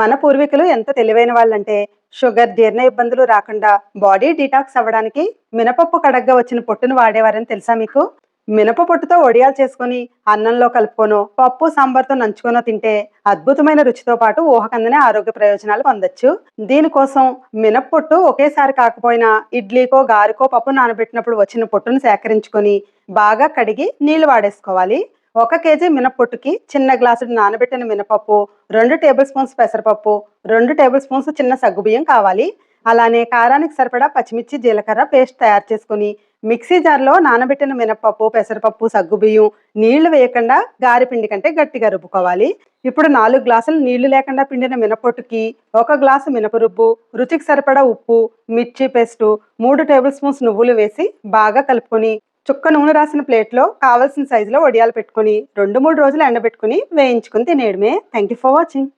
మన పూర్వీకులు ఎంత తెలివైన వాళ్ళంటే షుగర్ జీర్ణ ఇబ్బందులు రాకుండా బాడీ డిటాక్స్ అవ్వడానికి మినపప్పు కడగ్గా వచ్చిన పొట్టును వాడేవారని తెలుసా మీకు? మినప పొట్టుతో వడియాలు చేసుకొని అన్నంలో కలుపుకొనో పప్పు సాంబార్తో నంచుకొనో తింటే అద్భుతమైన రుచితో పాటు ఊహకందనే ఆరోగ్య ప్రయోజనాలు పొందొచ్చు. దీనికోసం మినప్పొట్టు ఒకేసారి కాకపోయినా ఇడ్లీకో గారికో పప్పు నానబెట్టినప్పుడు వచ్చిన పొట్టును సేకరించుకొని బాగా కడిగి నీళ్ళు వాడేసుకోవాలి. ఒక కేజీ మినప్పొట్టుకి చిన్న గ్లాసుడు నానబెట్టిన మినపప్పు రెండు టేబుల్ స్పూన్స్ పెసరపప్పు రెండు టేబుల్ స్పూన్స్ చిన్న సగ్గుబియ్యం కావాలి. అలానే కారానికి సరిపడా పచ్చిమిర్చి జీలకర్ర పేస్ట్ తయారు చేసుకుని మిక్సీ జార్లో నానబెట్టిన మినపప్పు పెసరపప్పు సగ్గుబియ్యం నీళ్ళు వేయకుండా గారిపిండి కంటే గట్టిగా రుబ్బుకోవాలి. ఇప్పుడు నాలుగు గ్లాసులు నీళ్ళు లేకుండా పిండిన మినపొట్టుకి ఒక గ్లాసు మినపరుబ్బు రుచికి సరిపడా ఉప్పు మిర్చి పేస్టు మూడు టేబుల్ స్పూన్స్ నువ్వులు వేసి బాగా కలుపుకొని చుక్క నూనె రాసిన ప్లేట్లో కావాల్సిన సైజులో వడియాలు పెట్టుకొని రెండు మూడు రోజులు ఎండబెట్టుకుని వేయించుకుని తినేయడమే. Thank you for watching